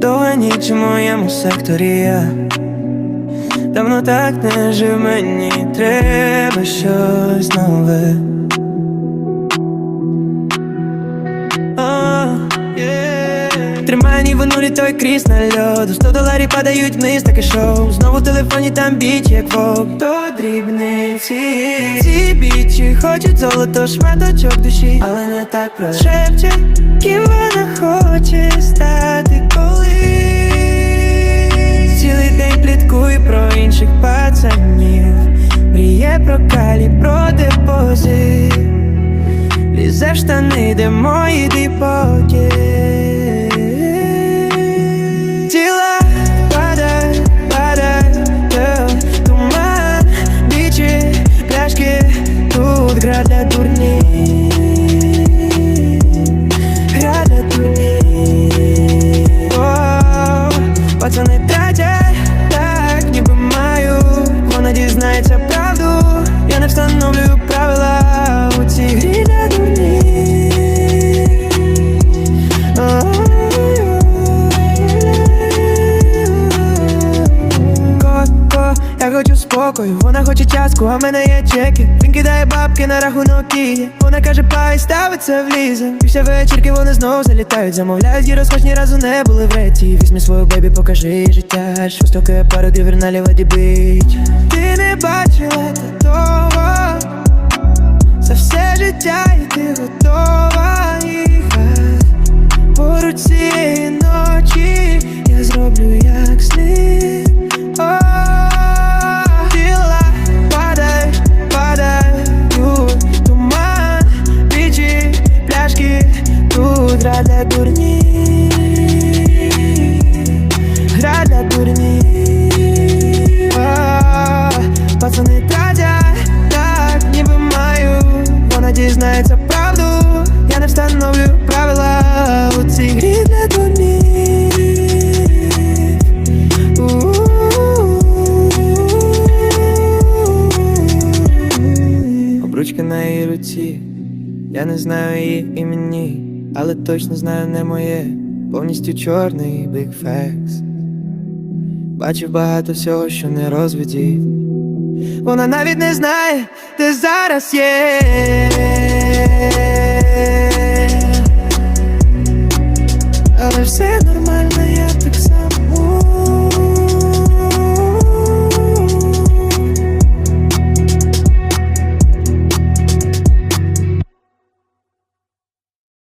Довга ніч у моєму секторі я давно так не жив мені, треба щось нове. Той кріс на льоду 100 доларів падають вниз, таке шоу. Знову в телефоні там біч, як вовк. То дрібниці. Ці бічі хочуть золото, шматочок душі. Але не так просто. Шепче, ким вона хоче стати колись. Цілий день пліткує про інших пацанів. Мріє про калі, про депозит. Лізе в штани, де мої дипоки Пацани я хочу спокою, вона хоче частку, а в мене є чеки. Він кидає бабки на рахунок киє. Вона каже, пай, ставиться в лізе. Після вечірки вони знову залітають, замовляють і ні разу не були в реті. Візьми свою бебі, покажи життя. Шостокає пару дивер на ліва дібить. Ти не бачила такого гра для дурні. Гра для дурні Пацани тратять так, ніби маю. Вона дізнається правду. Я не встановлю правила у цій грі для дурні. Обручка на її руці, я не знаю її імені, але точно знаю не моє, повністю чорний бікфекс. Бачив багато всього, що не розвідіть Вона навіть не знає, де зараз є. Але все нормально, я так само.